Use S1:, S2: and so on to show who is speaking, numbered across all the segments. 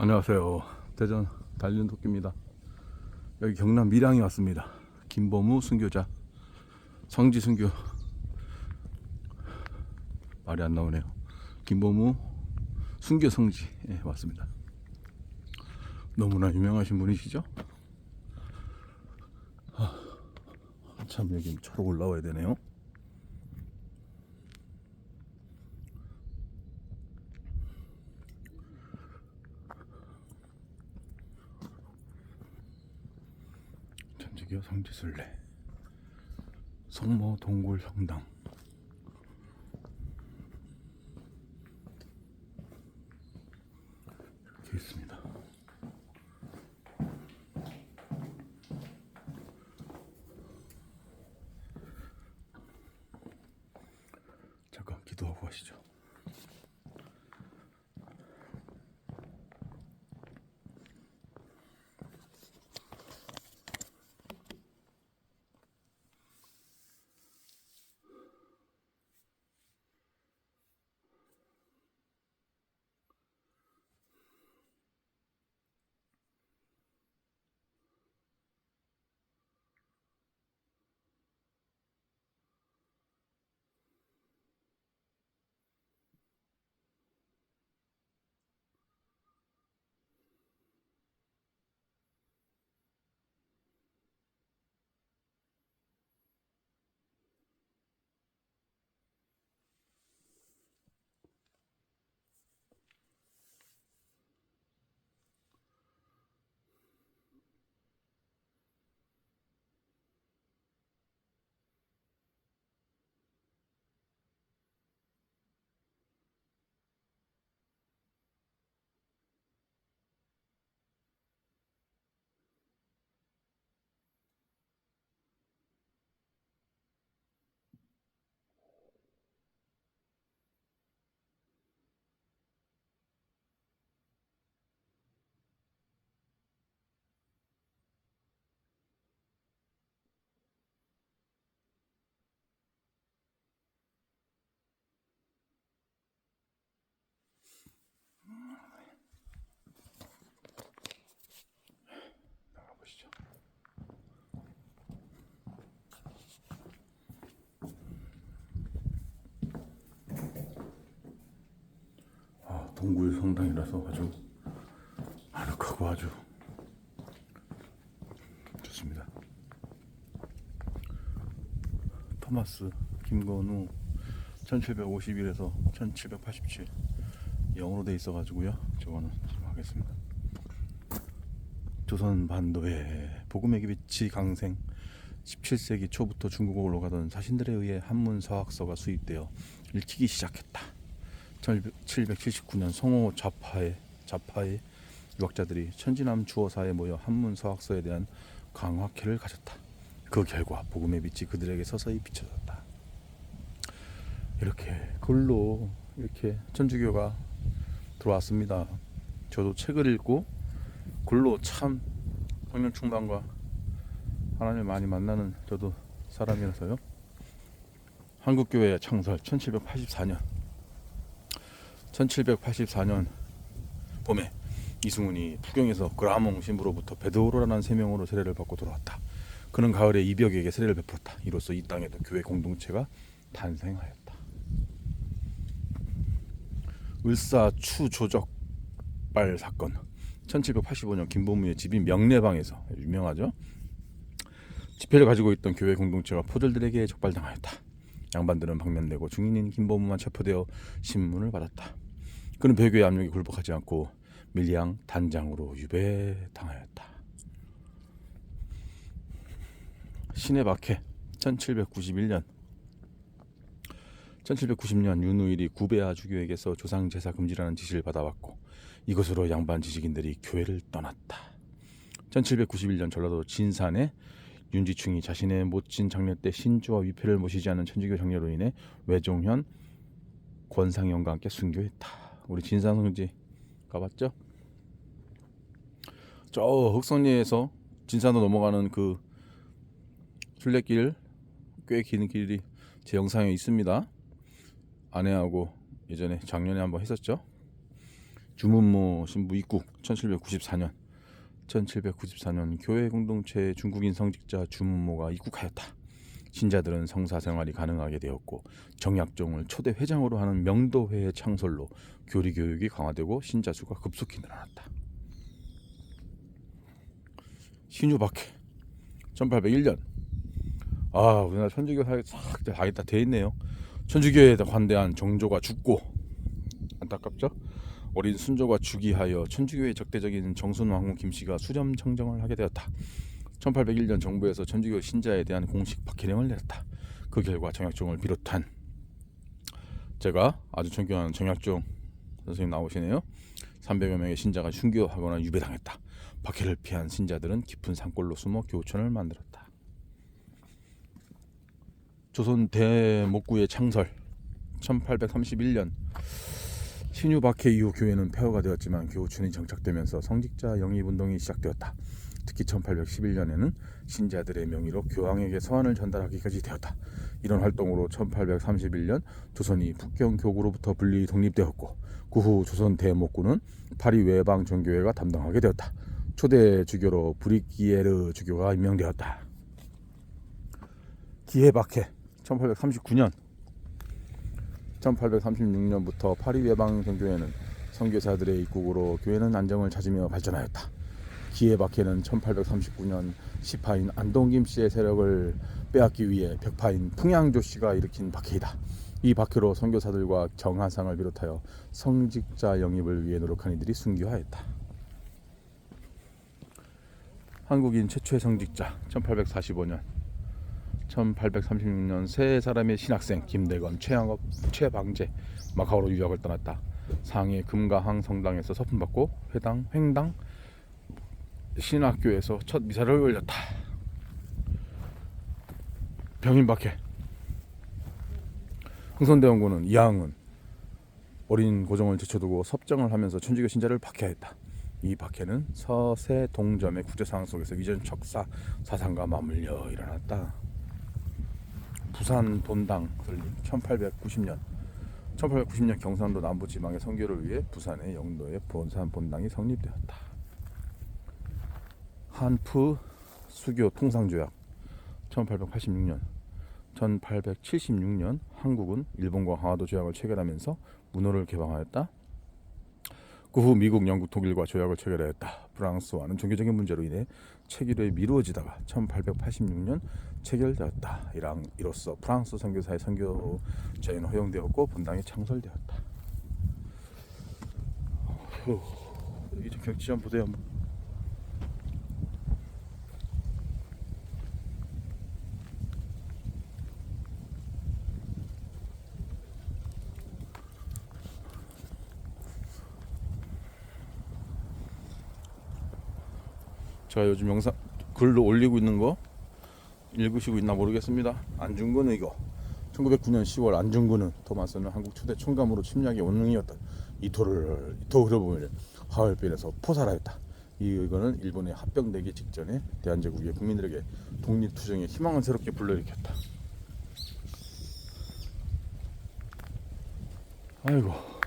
S1: 안녕하세요. 대전 달리는 도끼입니다. 여기 경남 밀양에 왔습니다. 김범우 순교자, 성지 순교. 말이 안 나오네요. 김범우 순교 성지에 예, 왔습니다. 너무나 유명하신 분이시죠? 아, 참 여기 차로 올라와야 되네요. 전지교 성지순례 성모 동굴 성당 이렇게 있습니다. 잠깐 기도하고 가시죠. 동굴 성당이라서 아주 아늑하고 아주 좋습니다. 토마스 김건우 1751에서 1787 영어로 돼 있어 가지고요. 저거는 지금 하겠습니다. 조선 반도의 복음의 빛이 강생 17세기 초부터 중국어로 가던 사신들에 의해 한문 서학서가 수입되어 읽히기 시작했다. 1779년 송호 좌파의 좌파의 유학자들이 천지남 주어사에 모여 한문 서학서에 대한 강화회를 가졌다. 그 결과 복음의 빛이 그들에게 서서히 비춰졌다. 이렇게 글로 이렇게 천주교가 들어왔습니다. 저도 책을 읽고 글로 참 성령 충만과 하나님을 많이 만나는 저도 사람이라서요. 한국교회 창설 1784년 1784년 봄에 이승훈이 부경에서 그라몽 신부로부터 베드로라는 세명으로 세례를 받고 돌아왔다. 그는 가을에 이벽에게 세례를 베풀었다. 이로써 이 땅에도 교회 공동체가 탄생하였다. 을사 추조적발 사건 1785년 김보무의 집인 명례방에서 유명하죠. 집회를 가지고 있던 교회 공동체가 포졸들에게 적발당하였다. 양반들은 방면내고 중인인 김보무만 체포되어 신문을 받았다. 그는 배교의 압력에 굴복하지 않고 밀양 단장으로 유배당하였다. 신의 박해 1791년 1790년 윤우일이 구베아 주교에게서 조상 제사 금지라는 지시를 받아왔고 이것으로 양반 지식인들이 교회를 떠났다. 1791년 전라도 진산에 윤지충이 자신의 못진 장례 때 신주와 위패를 모시지 않은 천주교 장례로 인해 외종현 권상영과 함께 순교했다. 우리 진산 성지 가봤죠? 저 흑선리에서 진산으로 넘어가는 그 순례길 꽤 긴 길이 제 영상에 있습니다. 아내하고 예전에 작년에 한번 했었죠. 주문모 신부 입국 1794년 1794년 교회 공동체 중국인 성직자 주문모가 입국하였다. 신자들은 성사 생활이 가능하게 되었고 정약종을 초대 회장으로 하는 명도회의 창설로 교리 교육이 강화되고 신자 수가 급속히 늘어났다. 신유박해 1801년 아 우리나라 천주교 다겠다 돼 있네요. 천주교에 관대한 정조가 죽고 안타깝죠? 어린 순조가 즉위하여 천주교의 적대적인 정순 왕후 김씨가 수렴 청정을 하게 되었다. 1801년 정부에서 천주교 신자에 대한 공식 박해령을 내렸다. 그 결과 정약종을 비롯한 제가 아주 존경하는 정약종 선생님 나오시네요. 300여 명의 신자가 순교하거나 유배당했다. 박해를 피한 신자들은 깊은 산골로 숨어 교촌을 만들었다. 조선 대목구의 창설 1831년 신유 박해 이후 교회는 폐허가 되었지만 교우촌이 정착되면서 성직자 영입 운동이 시작되었다. 특히 1811년에는 신자들의 명의로 교황에게 서한을 전달하기까지 되었다. 이런 활동으로 1831년 조선이 북경 교구로부터 분리 독립되었고 그 후 조선 대목구는 파리 외방 종교회가 담당하게 되었다. 초대 주교로 브리기에르 주교가 임명되었다. 기해 박해 1839년 1836년부터 파리 외방 종교회는 선교사들의 입국으로 교회는 안정을 찾으며 발전하였다. 기해 박해는 1839년 시파인 안동김 씨의 세력을 빼앗기 위해 벽파인 풍양조 씨가 일으킨 박해이다. 이 박해로 선교사들과 정하상을 비롯하여 성직자 영입을 위해 노력한 이들이 순교하였다. 한국인 최초의 성직자 1845년 1836년 세 사람의 신학생 김대건, 최양업, 최방재 마카오로 유학을 떠났다. 상해 금가항 성당에서 서품받고 회당, 횡당 신학교에서 첫 미사를 올렸다. 병인박해 흥선대원군은 이항은 어린 고종을 제쳐두고 섭정을 하면서 천주교 신자를 박해했다. 이 박해는 서세 동점의 국제 상황 속에서 위전 척사 사상과 맞물려 일어났다. 부산 본당 설립 1890년 1890년 경상도 남부 지방의 선교를 위해 부산의 영도에 본산 본당이 성립되었다. 한프 수교 통상조약 1886년 1876년 한국은 일본과 강화도 조약을 체결하면서 문호를 개방하였다. 그 후 미국, 영국, 독일과 조약을 체결하였다. 프랑스와는 종교적인 문제로 인해 체결이 미루어지다가 1886년 체결되었다. 이랑 이로써 프랑스 선교사의 선교 제의는 허용되었고 본당이 창설되었다. 경치 좀 보세요. 제가 요즘 영상 글로 올리고 있는 거 읽으시고 있나 모르겠습니다. 안중근 의거 1909년 10월 안중근은 토마스는 한국 초대 총감으로 침략의 원흉이었던 이토를 이토 흐르범을 하얼빈에서 포살하였다. 이 의거는 일본에 합병되기 직전에 대한제국의 국민들에게 독립투쟁의 희망을 새롭게 불러일으켰다. 아이고.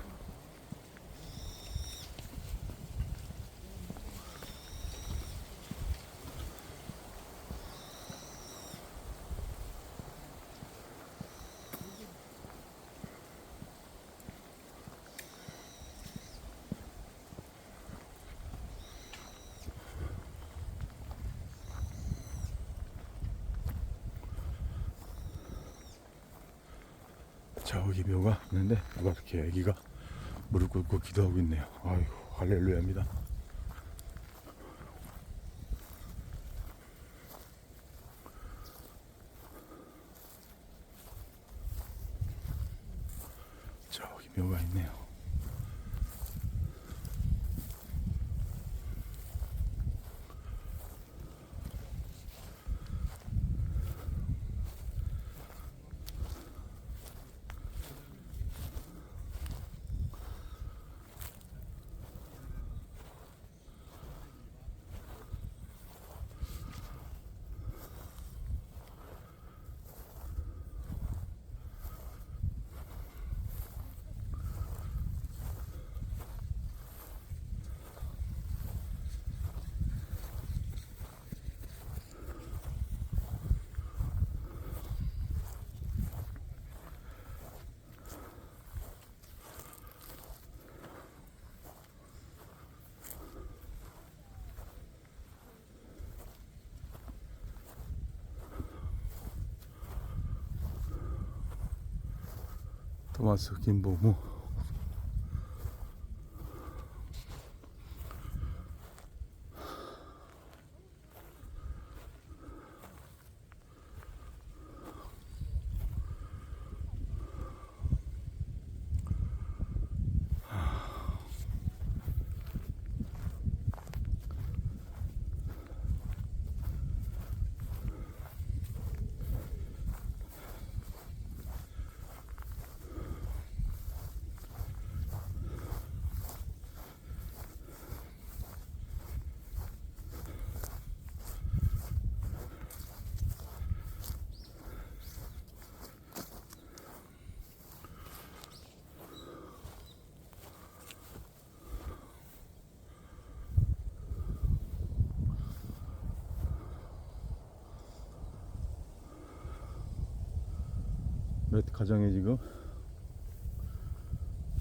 S1: 저기 묘가 있는데 누가 이렇게 애기가 무릎 꿇고 기도하고 있네요. 아이고 할렐루야입니다. 저기 묘가 있네요. 토마스 몇 가정에 지금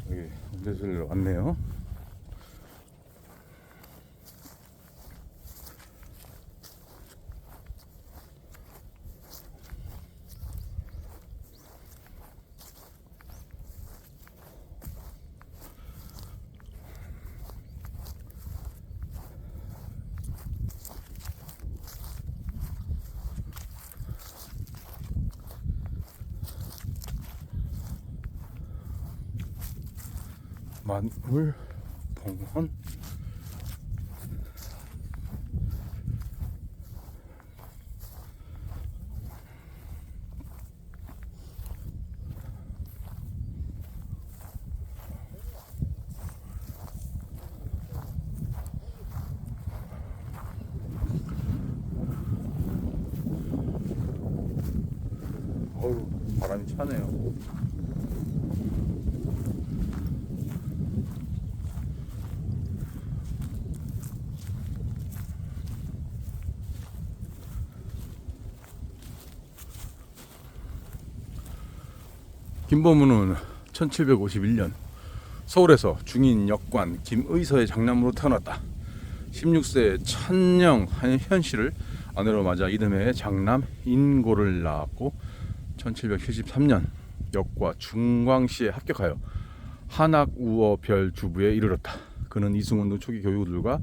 S1: 여기 운대수를 왔네요. 만물 봉헌 바람이 차네요. 김보무는 1751년 서울에서 중인 역관 김의서의 장남으로 태어났다. 16세에 천령 현씨를 아내로 맞아 이듬해 장남 인고를 낳았고 1773년 역과 중광시에 합격하여 한학우어별 주부에 이르렀다. 그는 이승운동 초기 교육들과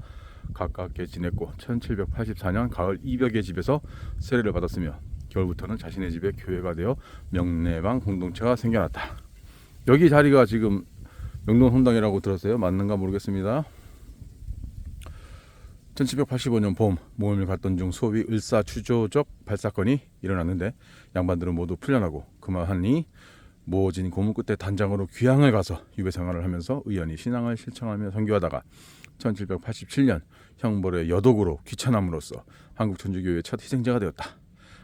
S1: 가깝게 지냈고 1784년 가을 이벽의 집에서 세례를 받았으며 겨울부터는 자신의 집에 교회가 되어 명례방 공동체가 생겨났다. 여기 자리가 지금 명동성당이라고 들었어요. 맞는가 모르겠습니다. 1785년 봄 모임을 갔던 중 소위 을사추조적 발사건이 일어났는데 양반들은 모두 풀려나고 그만하니 모진 고문 끝에 단장으로 귀향을 가서 유배 생활을 하면서 의연히 신앙을 실천하며 선교하다가 1787년 형벌의 여독으로 귀천함으로써 한국 천주교의 첫 희생자가 되었다.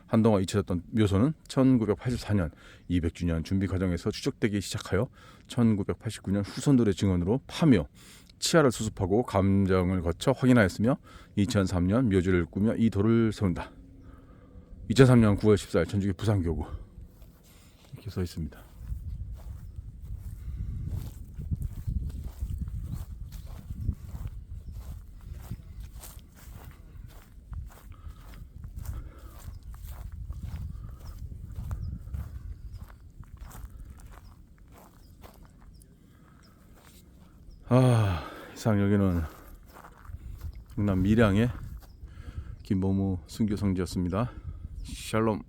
S1: 한동안 잊혀졌던 묘소는 1984년 200주년 준비 과정에서 추적되기 시작하여 1989년 후손들의 증언으로 파묘, 치아를 수습하고 감정을 거쳐 확인하였으며 2003년 묘지를 꾸며 이 돌을 세운다. 2003년 9월 14일 천주교 부산교구 이렇게 써 있습니다. 아, 이상 여기는 경남 밀양의 김보무 순교 성지였습니다. 샬롬.